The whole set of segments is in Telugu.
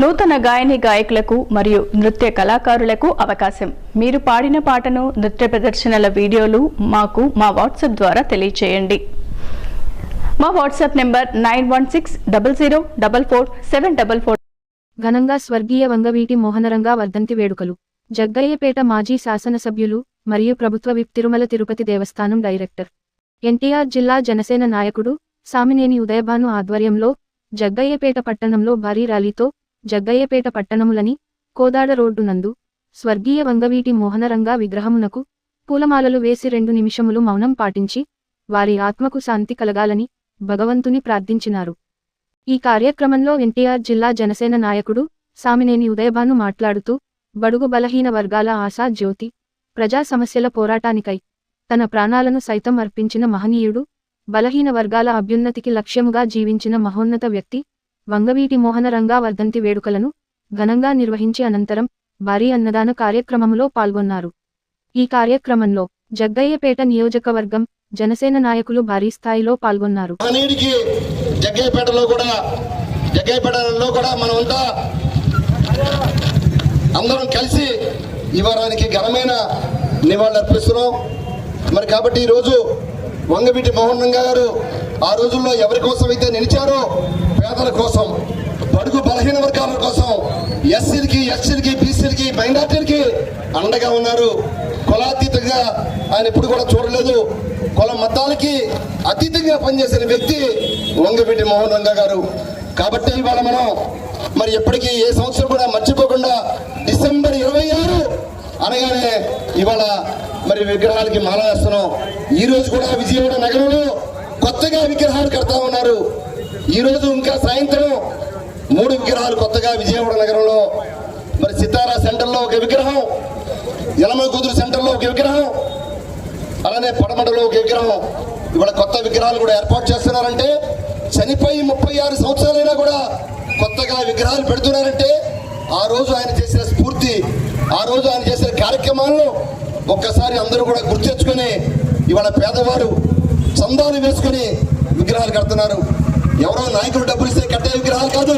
నూతన గాయని గాయకులకు మరియు నృత్య కళాకారులకు అవకాశం. మీరు పాడిన పాటను నృత్య ప్రదర్శనల వీడియోలు మాకు మా వాట్సాప్ ద్వారా తెలియచేయండి. మా WhatsApp number nine one six double zero double four seven double four. ఘనంగా స్వర్గీయ వంగవీటి మోహనరంగా వర్ధంతి వేడుకలు. జగ్గయ్యపేట మాజీ శాసనసభ్యులు మరియు ప్రభుత్వ విప్ తిరుమల తిరుపతి దేవస్థానం డైరెక్టర్. ఎన్టీఆర్ జిల్లా జనసేన నాయకుడు సామినేని ఉదయభాను ఆధ్వర్యంలో జగ్గయ్యపేట పట్టణంలో భారీ ర్యాలీతో జగ్గయ్యపేట పట్టణములని కోదాడ రోడ్డు నందు స్వర్గీయ వంగవీటి మోహనరంగా విగ్రహమునకు పూలమాలలు వేసి రెండు నిమిషములు మౌనం పాటించి వారి ఆత్మకు శాంతి కలగాలని భగవంతుని ప్రార్థించినారు. ఈ కార్యక్రమంలో ఎన్టీఆర్ జిల్లా జనసేన నాయకుడు సామినేని ఉదయభాను మాట్లాడుతూ బడుగు బలహీన వర్గాల ఆశా జ్యోతి ప్రజా సమస్యల పోరాటానికై తన ప్రాణాలను సైతం అర్పించిన మహనీయుడు బలహీన వర్గాల అభ్యున్నతికి లక్ష్యముగా జీవించిన మహోన్నత వ్యక్తి వంగవీటి మోహనరంగా వర్ధంతి వేడుకలను ఘనంగా నిర్వహించి అనంతరం భారీ అన్నదాన కార్యక్రమంలో పాల్గొన్నారు. ఈ కార్యక్రమంలో జగ్గయ్యపేట నియోజకవర్గం జనసేన నాయకులు భారీ స్థాయిలో పాల్గొన్నారు. జగ్గయ్యపేటలో కూడా జగ్గయ్యపేటలో కూడా మనమంతా అందరం కలిసి ఇవ్వడానికి ఘనమైన నివాళులు అర్పిస్తున్నాం. మరి కాబట్టి ఈరోజు వంగవీటి మోహన్ రంగా గారు ఆ రోజుల్లో ఎవరి కోసం అయితే నిలిచారో పేదల కోసం బడుగు బలహీన వర్గాల కోసం ఎస్సీలకి ఎస్సీలకి బీసీలకి మైనార్టీలకి అండగా ఉన్నారు. కులాతీతంగా ఆయన ఎప్పుడు కూడా చూడలేదు. కుల మతాలకి అతీతంగా పనిచేసిన వ్యక్తి వంగవీటి మోహన్ రంగా గారు. కాబట్టి ఇవాళ మనం మరి ఎప్పటికీ ఏ సంవత్సరం కూడా మర్చిపోకుండా డిసెంబర్ ఇరవై ఆరు అనగానే ఇవాళ మరి విగ్రహాలకి మాల వేస్తున్నాం. ఈరోజు కూడా విజయవాడ నగరంలో కొత్తగా విగ్రహాలు కడతా ఉన్నారు. ఈరోజు ఇంకా సాయంత్రం మూడు విగ్రహాలు కొత్తగా విజయవాడ నగరంలో మరి సితారా సెంటర్లో ఒక విగ్రహం యలమ కుదురు సెంటర్లో ఒక విగ్రహం అలానే పడమడలో ఒక విగ్రహం. ఇవాళ కొత్త విగ్రహాలు కూడా ఏర్పాటు చేస్తున్నారంటే చనిపోయి ముప్పై ఆరు సంవత్సరాలైనా కూడా కొత్తగా విగ్రహాలు పెడుతున్నారంటే ఆ రోజు ఆయన చేసిన స్ఫూర్తి ఆ రోజు ఆయన చేసిన కార్యక్రమాలను ఒక్కసారి అందరూ కూడా గుర్తు ఇవాళ పేదవారు చందాలు వేసుకొని విగ్రహాలు కడుతున్నారు. ఎవరో నాయకులు డబ్బులు ఇస్తే కట్టే విగ్రహాలు కాదు.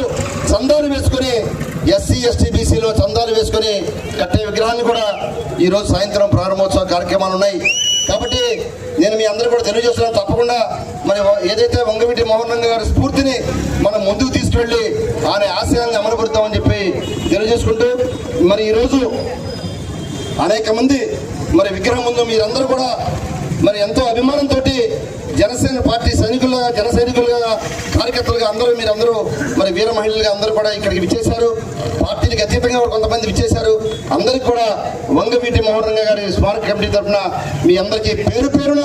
చందాలు వేసుకొని ఎస్సీ ఎస్టీ బీసీలో చందాలు వేసుకొని కట్టే విగ్రహాన్ని కూడా ఈరోజు సాయంత్రం ప్రారంభోత్సవ కార్యక్రమాలు ఉన్నాయి. కాబట్టి నేను మీ అందరూ కూడా తెలియజేస్తున్నాను. తప్పకుండా మరి ఏదైతే వంగవీటి మోహన్ గారి స్ఫూర్తిని మనం ముందుకు తీసుకువెళ్ళి ఆయన ఆశయాలను అమలుపడతామని చెప్పి తెలియజేసుకుంటూ మరి ఈరోజు అనేక మంది మరి విగ్రహం ముందు మీరందరూ కూడా మరి ఎంతో అభిమానంతో జనసేన పార్టీ సైనికులుగా జన సైనికులుగా కార్యకర్తలుగా అందరూ మీరందరూ మరి వీర మహిళలుగా అందరూ కూడా ఇక్కడికి విచ్చేశారు. పార్టీలకు అతీతంగా కొంతమంది విచ్చేశారు. అందరికి కూడా వంగవీటి మోహన్ గారి స్మారక కమిటీ తరఫున మీ అందరికీ పేరు పేరున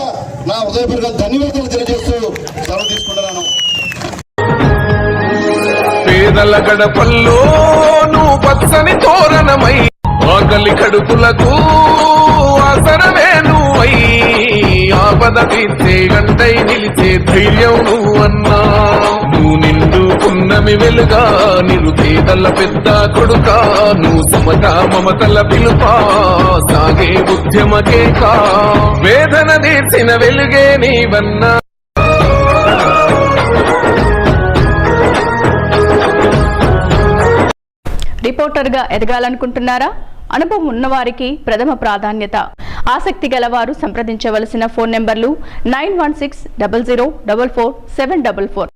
నా హృదయపూర్వక ధన్యవాదాలు తెలియజేస్తూ సెలవు తీసుకుంటున్నాను. పేదల గడపల్లో నువ్వు పచ్చని తోరణమై ఆకలి కడుపులకు ఆపద తీర్చే గంటై నిలిచే ధైర్యం నువ్వన్నా నువ్వు నిండుకున్నమి వెలుగా నిరుపేదల పెద్ద కొడుక. నువ్వు సమత మమతల పిలుపా సాగే ఉద్యమకే కా వేదన తీర్చిన వెలుగే నీవన్నా. రిపోర్టర్గా ఎదగాలనుకుంటున్నారా? అనుభవం ఉన్నవారికి ప్రథమ ప్రాధాన్యత. ఆసక్తి గలవారు సంప్రదించవలసిన ఫోన్ నెంబర్లు nine one six double zero double four seven double four.